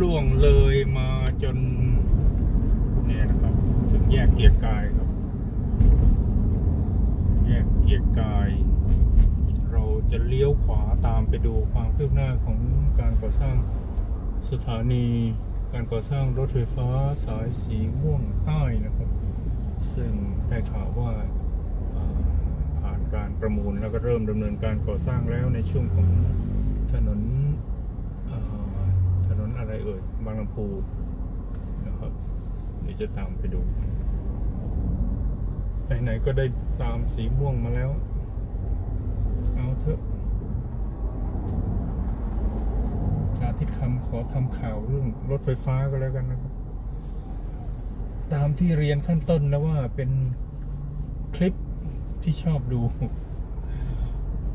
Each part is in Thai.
ล่วงเลยมาจนเนี่ยนะครับ ถึงแยกเกียรติกายครับ แยกเกียรติกาย เราจะเลี้ยวขวาตามไปดูความคืบหน้าของการก่อสร้างสถานีการก่อสร้างรถไฟฟ้าสายสีม่วงใต้นะครับ ซึ่งได้ข่าวว่าผ่านการประมูลแล้วก็เริ่มดำเนินการก่อสร้างแล้วในช่วงของถนน อะไรเอ่ยบางลำพูนะครับเดี๋ยวจะตามไปดูไหนๆก็ได้ตามสีม่วงมาแล้ว เอาเถอะสาธิตคำขอทำข่าวเรื่องรถไฟฟ้าก็แล้วกันนะครับ ตามที่เรียนขั้นต้นแล้วว่าเป็นคลิปที่ชอบดู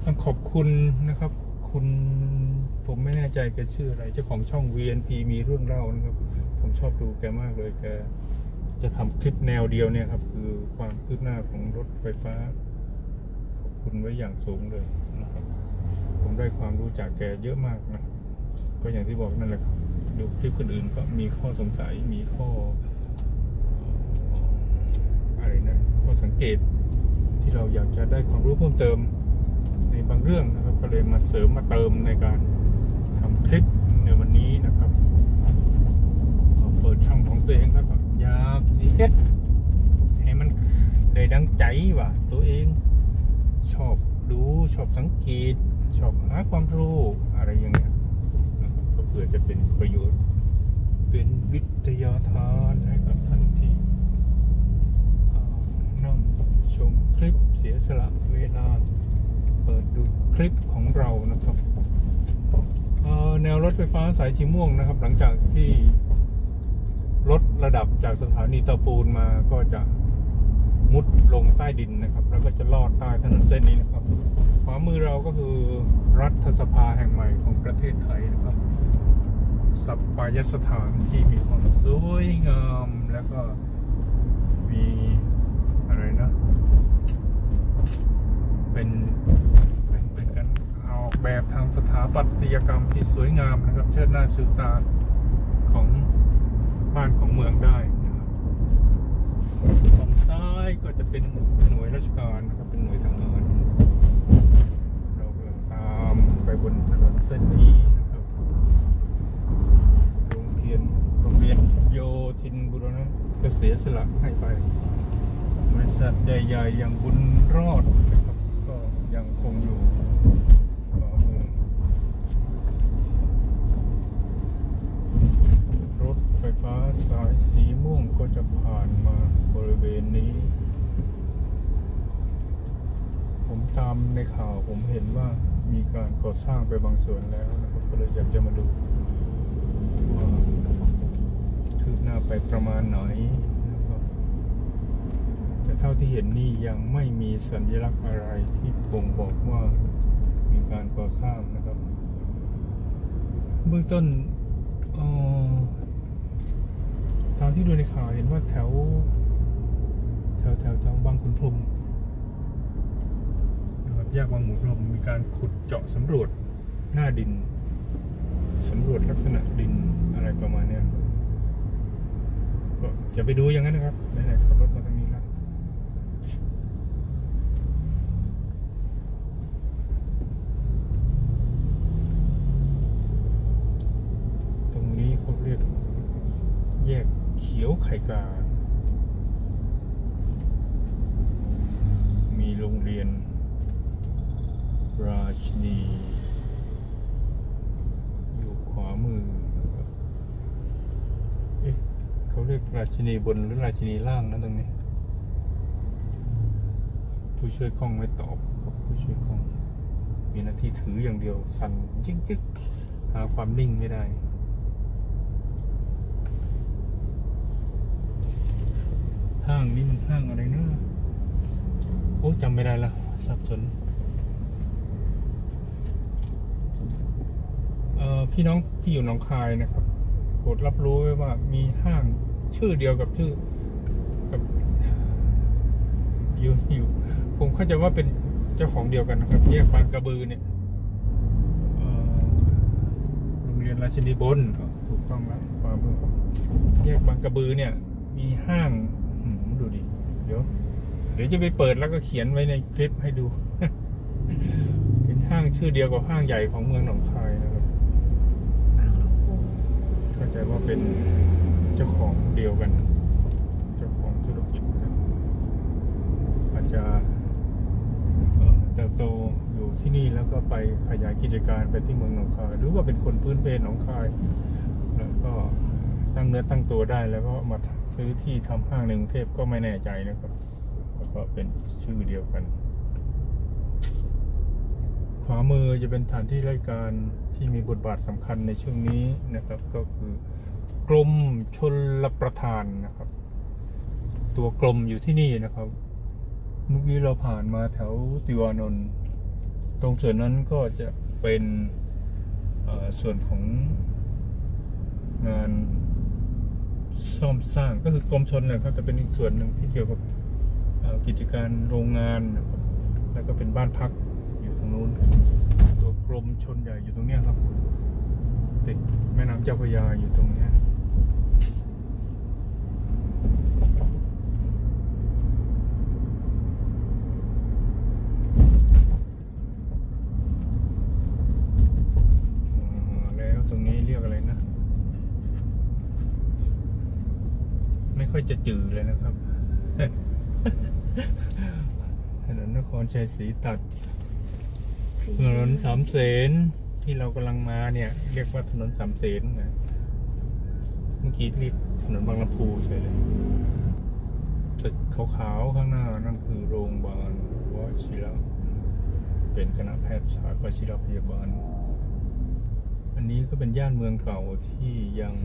ต้องขอบคุณนะครับ คุณผมไม่แน่ใจแกชื่ออะไร เจ้าของช่อง VNP มีเรื่องเล่านะครับ ผมชอบดูแกมากเลยแกจะทำคลิปแนวเดียวเนี่ยครับ คือความคืบหน้าของรถไฟฟ้า ขอบคุณไว้อย่างสูงเลยนะครับ ผมได้ความรู้จากแกเยอะมากนะ ก็อย่างที่บอกนั่นแหละครับดูคลิปคนอื่นก็มีข้อสงสัยมีข้อเอ่ออะไรนะข้อสังเกตที่เราอยากจะได้ความรู้เพิ่มเติม ในบางเรื่องนะครับก็เลยมาเสริมมาเติมในการทำคลิปในวันนี้นะครับเปิดช่องของตัวเองแล้วก็อยากสีเฮ็ดให้มันได้ดังใจว่าตัวเองชอบดูชอบสังเกตชอบหาความรู้อะไรอย่างเงี้ยนะครับก็เพื่อจะเป็นประโยชน์ เป็นวิทยาทานให้กับท่านที่นั่งชมคลิปเสียสละเวลา เปิดดูคลิปของเรานะครับแนวรถไฟฟ้าสายสีม่วงนะครับ หลังจากที่ลดระดับจากสถานีเตาปูนมาก็จะมุดลงใต้ดินนะครับ แล้วก็จะลอดใต้ถนนเส้นนี้นะครับขวามือเราก็คือรัฐสภาแห่งใหม่ของประเทศไทยนะครับสัปปายสถานที่มีความสวยงามแล้วก็มีอะไรนะ เป็น ออกแบบทางสถาปัตยกรรมที่สวยงามนะครับ เชิดหน้าชูตาของบ้านของเมืองได้นะครับฝั่งซ้ายก็จะเป็นหน่วยราชการนะครับเป็นหน่วยทหารเรากำลังตามไปบนถนนเส้นนี้นะครับโรงเรียนโรงเรียนโยธินบุรณะก็เสียสละให้ไป บริษัทใหญ่ๆอย่างบุญรอดนะครับก็ยังคงอยู่ขวามือ รถไฟฟ้าสายสีม่วงก็จะผ่านมาบริเวณนี้ ผมตามในข่าวผมเห็นว่ามีการก่อสร้างไปบางส่วนแล้วนะครับก็เลยอยากจะมาดูว่าคืบหน้าไปประมาณไหนนะครับแต่เท่าที่เห็นนี่ยังไม่มีสัญลักษณ์อะไรที่บ่งบอกว่ามีการก่อสร้างนะครับ เบื้องต้นอ่อ ตามที่ดูในข่าวเห็นว่าแถว แถวแถวแถวบางขุนพรมนะครับแยกบางขุนพรมมีการขุดเจาะสำรวจหน้าดินสำรวจลักษณะดินอะไรประมาณเนี้ยก็จะไปดูอย่างนั้นนะครับไหนๆขับรถมาทางนี้แล้ว ตรงนี้เขาเรียก แยกเขียว ไข่กา มีโรงเรียน ราชนี อยู่ขวามือ เอ๊ะเขาเรียกราชนีบนหรือราชนีล่างนะตรงนี้ ผู้ช่วยกล้องไม่ตอบครับผู้ช่วยกล้อง มีหน้าที่ถืออย่างเดียว สั่นจิ๊กจิ๊กหาความนิ่งไม่ได้ ห้างนี่มันห้างอะไรนะโอ้จำไม่ได้ละสับสนเอ่อพี่น้องที่อยู่หนองคายนะครับโปรดรับรู้ไว้ว่ามีห้างชื่อเดียวกับชื่อกับอยู่อยู่ผมเข้าใจว่าเป็นเจ้าของเดียวกันนะครับแยกบางกระบือเนี่ยเอ่อโรงเรียนราชินีบนถูกต้องแล้วขวามือแยกบางกระบือเนี่ย มีห้างอืม ดูดิ เดี๋ยว เดี๋ยวจะไปเปิดแล้วก็เขียนไว้ในคลิปให้ดู เป็นห้างชื่อเดียวกับห้างใหญ่ของเมืองหนองคายนะครับบางลำพูเข้าใจว่าเป็นเจ้าของเดียวกัน เจ้าของธุรกิจอาจจะเอ่อเติบโตอยู่ที่นี่แล้วก็ไปขยายกิจการไปที่เมืองหนองคาย หรือว่าเป็นคนพื้นเพหนองคาย แล้วก็ตั้งเนื้อตั้งตัวได้แล้วก็มา ซื้อที่ทำห้างในกรุงเทพก็ไม่แน่ใจนะครับแล้วก็เป็นชื่อเดียวกัน ขวามือจะเป็นฐานที่รายการที่มีบทบาทสำคัญในช่วงนี้นะครับ ก็คือกรมชนรประทานนะครับ ตัวกรมอยู่ที่นี่นะครับ เมื่อกี้เราผ่านมาแถวติวานนท์ตรงส่วนนั้นก็จะเป็นส่วนของงาน ซ่อมสร้างก็คือกรมชนนะครับจะเป็นอีกส่วนหนึ่งที่เกี่ยวกับกิจการโรงงานนะครับแล้วก็เป็นบ้านพักอยู่ตรงนู้นตัวกรมชนใหญ่อยู่ตรงเนี้ยครับติดแม่น้ำเจ้าพระยาอยู่ตรงเนี้ยอ๋อแล้วตรงนี้เรียกอะไรนะ ไม่ค่อยจะจืดเลยนะครับ ถนนนครชัยศรีตัดถนนสามเสนที่เรากำลังมาเนี่ย เรียกว่าถนนสามเสนนะเมื่อกี้เรียกถนนบางลำพูใช่เลยตึกขาวๆข้างหน้านั่นคือโรงพยาบาลวชิระเป็นคณะแพทยศาสตร์วชิรพยาบาล อันนี้ก็เป็นย่านเมืองเก่าที่ยัง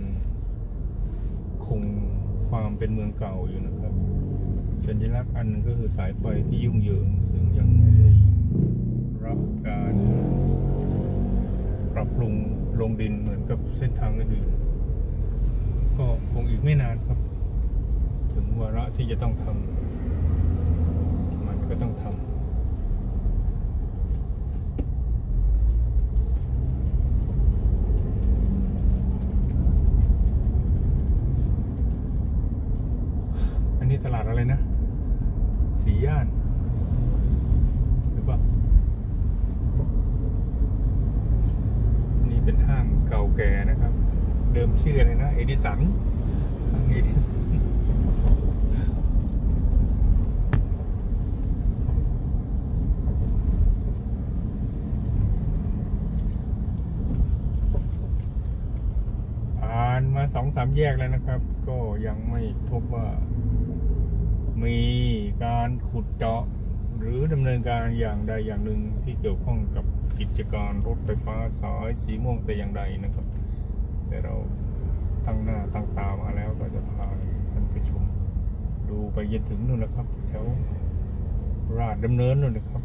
คง ความเป็นเมืองเก่าอยู่นะครับ สัญลักษณ์อันหนึงก็คือสายไฟที่ยุ่งเหยิงซึ่งยังไม่ได้รับการปรับปรุงลงดินเหมือนกับเส้นทางอื่นก็คงอีกไม่นานครับ ถึงวาระที่จะต้องทำมันก็ต้องทำอันนี้ตลาดอะไรนะ สีย่าน หรือเปล่า นี่เป็นห้าง เก่าแก่นะครับ เดิมชื่ออะไรนะ เอดิสันเอดิสันผ่านมาสองสามแยกแล้วนะครับ ก็ยังไม่พบว่า มีการขุดเจาะ หรือดำเนินการอย่างใดอย่างหนึ่งที่เกี่ยวข้องกับกิจการรถไฟฟ้าสายสีม่วงแต่อย่างใดนะครับ แต่เราตั้งหน้าตั้งตามาแล้วก็จะพาท่านผู้ชมดูไปจนถึงนู่นนะครับ แถวราชดำเนินนู่นนะครับ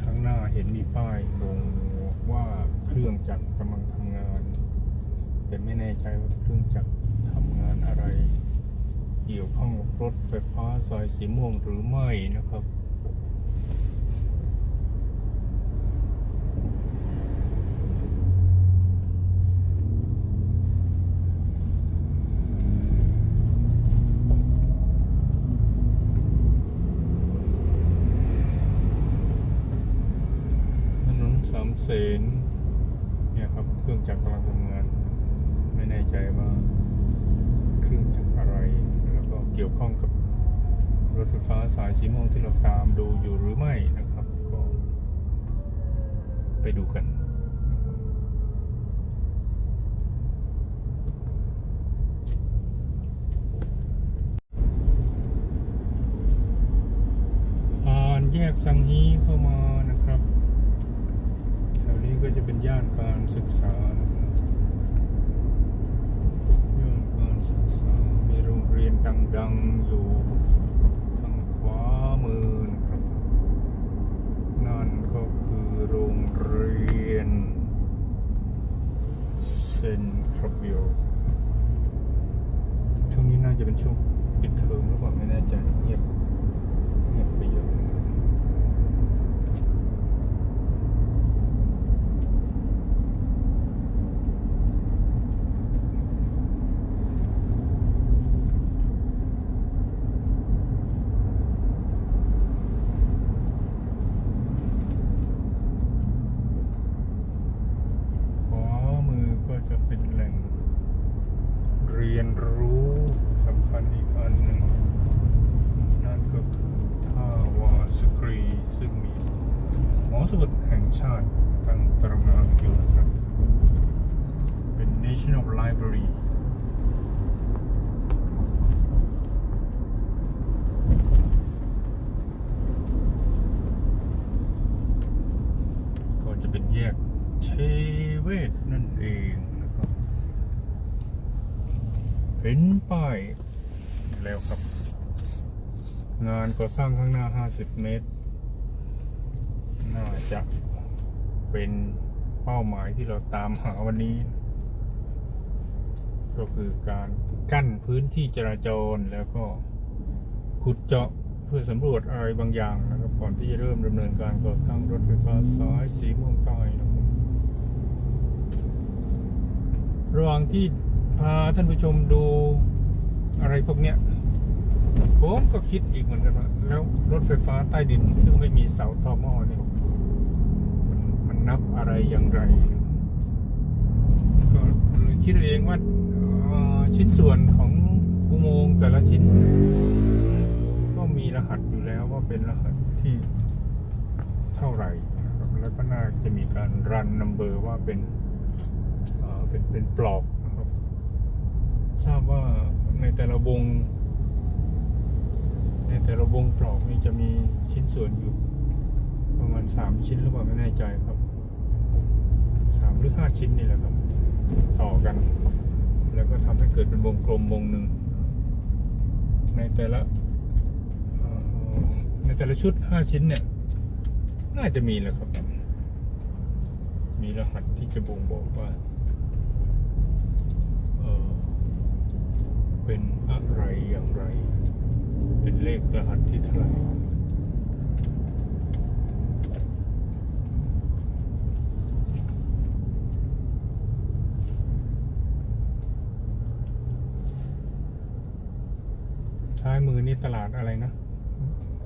ข้างหน้าเห็นมีป้ายบ่งบอกว่าเครื่องจักรกำลังทำงาน แต่ไม่แน่ใจว่าเครื่องจักรทำงานอะไร เกี่ยวข้องกับรถไฟฟ้าสายสีม่วงหรือไม่นะครับ ถนนสามเสนเนี่ยครับ เครื่องจักรกำลังทำงาน ไม่แน่ใจว่า เครื่องจักรอะไร แล้วก็เกี่ยวข้องกับรถไฟฟ้า สายสีม่วงที่เราตามดูอยู่หรือไม่นะครับ ก็ไปดูกันผ่านแยกสังฮีเข้ามานะครับแถวนี้ก็จะเป็นย่านการศึกษานะครับย่านการศึกษา มีโรงเรียนดัง ๆ อยู่ามือนะครับ นั่นก็คือโรงเรียนเซนทรับิลช่วงนี้น่าจะเป็นช่วงปิดเทอมหรือเปล่าไม่แน่ใจเงียบเงียบไปเยอะ สมุดแห่งชาติตั้งตระหงนอยู่นะครับ เป็น National Library ก็จะเป็นแยกเทเวศนั่นเองนะครับเห็นป้ายแล้วครับ งานก่อสร้างข้างหน้า 50 เมตร จะเป็นเป้าหมายที่เราตามหาวันนี้ ก็คือการกั้นพื้นที่จราจรแล้วก็ขุดเจาะเพื่อสำรวจอะไรบางอย่างนะครับก่อนที่จะเริ่มดำเนินการก่อสร้างรถไฟฟ้าสายสีม่วงใต้นะครับระหว่างที่พาท่านผู้ชมดูอะไรพวกเนี้ยผมก็คิดอีกเหมือนกันว่าแล้วรถไฟฟ้าใต้ดินซึ่งไม่มีเสาตอหม้อเนี่ย นับอะไรอย่างไร ก็เลยคิดเองว่าชิ้นส่วนของอุโมงค์แต่ละชิ้น ก็มีรหัสอยู่แล้วว่าเป็นรหัสที่เท่าไหร่แล้วก็น่าจะมีการรันนัมเบอร์ว่าเป็นเป็นเป็นปลอกนะครับทราบว่าในแต่ละวง ในแต่ละวงปลอกนี่จะมีชิ้นส่วนอยู่ประมาณสามชิ้นหรือเปล่าไม่แน่ใจครับ สามหรือห้าชิ้นนี่แหละครับ ต่อกัน แล้วก็ทำให้เกิดเป็นวงกลมวงหนึ่ง ในแต่ละในแต่ละชุดห้าชิ้นเนี่ย น่าจะมีแหละครับ มีรหัสที่จะบ่งบอกว่าเออเป็นอะไรอย่างไร เป็นเลขรหัสที่เท่าไหร่ซ้ายมือนี่ตลาดอะไรนะ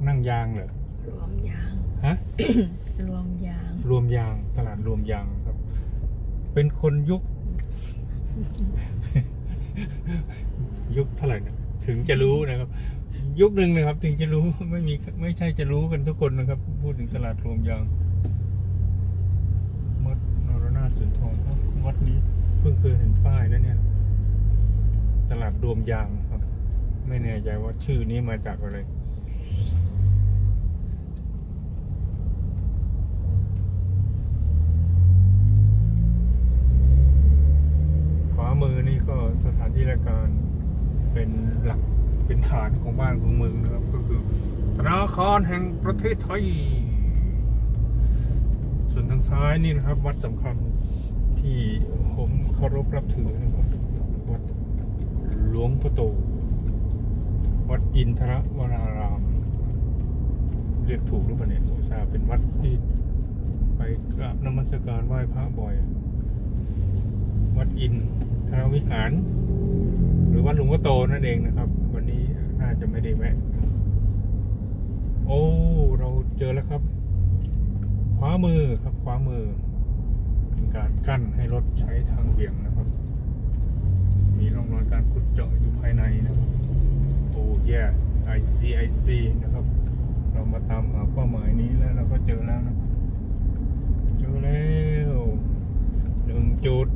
นั่งยางเหรอรวมยางฮะ รวมยาง รวมยางตลาดรวมยางครับ เป็นคนยุค ยุคเท่าไหร่นะถึงจะรู้นะครับ ยุคหนึ่งนะครับ ถึงจะรู้ไม่มีไม่ใช่จะรู้กันทุกคนนะครับ พูดถึงตลาดรวมยางวัดนรนาถสุนทรครับวัดนี้ เพิ่งเคยเห็นป้ายแล้วเนี่ย ตลาดรวมยางครับ ไม่แน่ใจว่าชื่อนี้มาจากอะไรขวามือนี่ก็สถานที่ราชการเป็นหลักเป็นฐานของบ้านของเมืองนะครับ ก็คือธนาคารแห่งประเทศไทย ส่วนทางซ้ายนี่นะครับ วัดสำคัญที่ผมเคารพรับถือนะครับวัดหลวงพ่อโต วัดอินทรวราราม เรียกถูกหรือเปล่าเนี่ยอุตสาห์เป็นวัดที่ไปกราบนมัสการไหว้พระบ่อย วัดอินทรวิหาร หรือวัดหลวงพ่อโตนั่นเองนะครับ วันนี้น่าจะไม่ได้แวะ โอ้ เราเจอแล้วครับ ขวามือครับขวามือ เป็นการกั้นให้รถใช้ทางเบี่ยงนะครับ มีร่องรอยการขุดเจาะอยู่ภายในนะครับ โอ้ yes I see I see นะครับ เรามาตามหาเป้าหมายนี้แล้วเราก็เจอแล้วนะ เจอแล้วหนึ่งจุด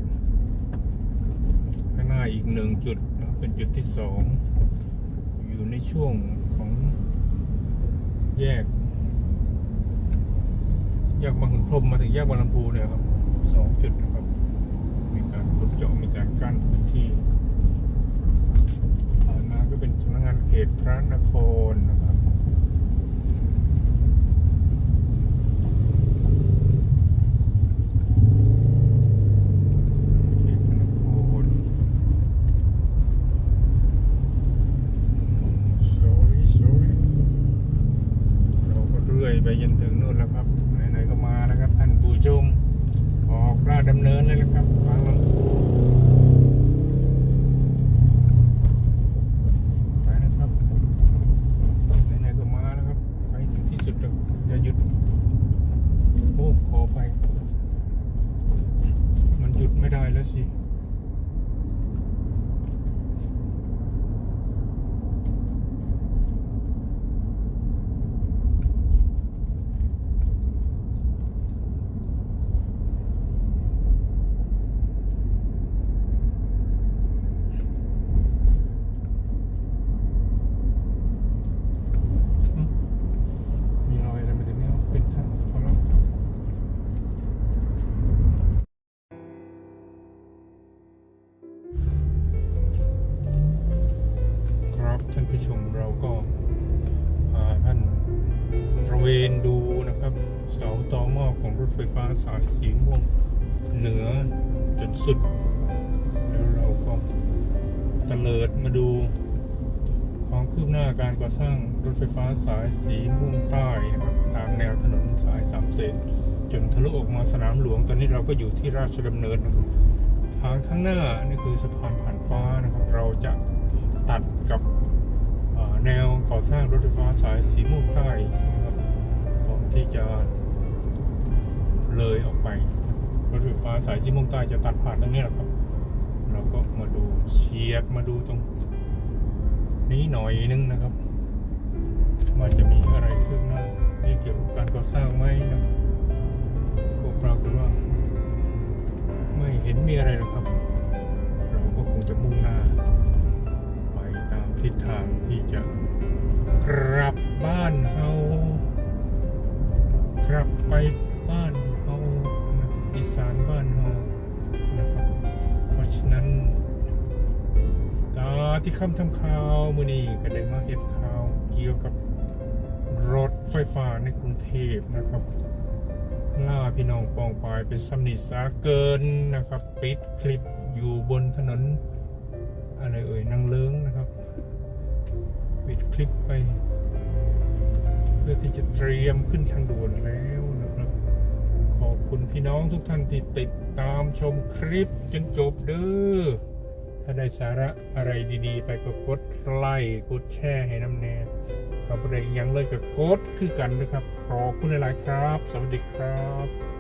ข้างหน้าอีกหนึ่งจุดนะครับเป็นจุดที่สองอยู่ในช่วงของแยกแยกบางขุนพรหมมาถึงแยกบางลำพูเนี่ยครับสองจุดนะครับ มีการขุดเจาะมีการกั้นพื้นที่ เป็นสำนักงานเขตพระนครนะครับพระนคร sorry sorry เราก็เรื่อยไปจนถึงนู่นแล้วครับไหนๆก็มาแล้วครับท่านผู้ชมออกราชดำเนินเลยนะครับ สายสีม่วงเหนือจนสุด แล้วเราก็ตะเลิดมาดูความคืบหน้าการก่อสร้างรถไฟฟ้าสายสีม่วงใต้นะครับตามแนวถนนสายสามเสนจนทะลุออกมาสนามหลวงตอนนี้เราก็อยู่ที่ราชดำเนินนะครับทางข้างหน้านี่คือสะพานผ่านฟ้านะครับเราจะตัดกับแนวก่อสร้างรถไฟฟ้าสายสีม่วงใต้นะครับก่อนที่จะ เลยออกไปรถไฟฟ้าสายสีม่วงใต้จะตัดผ่านตรงนี้แหละครับ เราก็มาดูเฉียดมาดูตรง นี้หน่อยนึงนะครับว่าจะมีอะไรคืบหน้านี่เกี่ยวกับการก่อสร้างไหมนะครับก็ปรากฏว่า ไม่เห็นมีอะไรหรอกครับ เราก็คงจะมุ่งหน้า ไปตามทิศทางที่จะกลับบ้านเฮา กลับไปบ้าน อีสานบ้านเฮานะครับเพราะฉะนั้นตาที่คำทำข่าวมือนี้ก็ได้มาเห็ดข่าวเกี่ยวกับรถไฟฟ้าในกรุงเทพนะครับ ล่าพี่น้องปองปายเป็นสำนิสาเกินนะครับ ปิดคลิปอยู่บนถนน อะไรเอ่ยนางเลิ้งนะครับ ปิดคลิปไป เพื่อที่จะเตรียมขึ้นทางด่วนแล้ว ขอบคุณพี่น้องทุกท่านที่ติดตามชมคลิปจนจบเด้อถ้าได้สาระอะไรดีๆ ไปก็กดไลค์กดแชร์ให้น้ำแน่ครับอะไรอีกอยังเลยก็กดคือกันนะครับ ขอบคุณหลายๆครับ สวัสดีครับ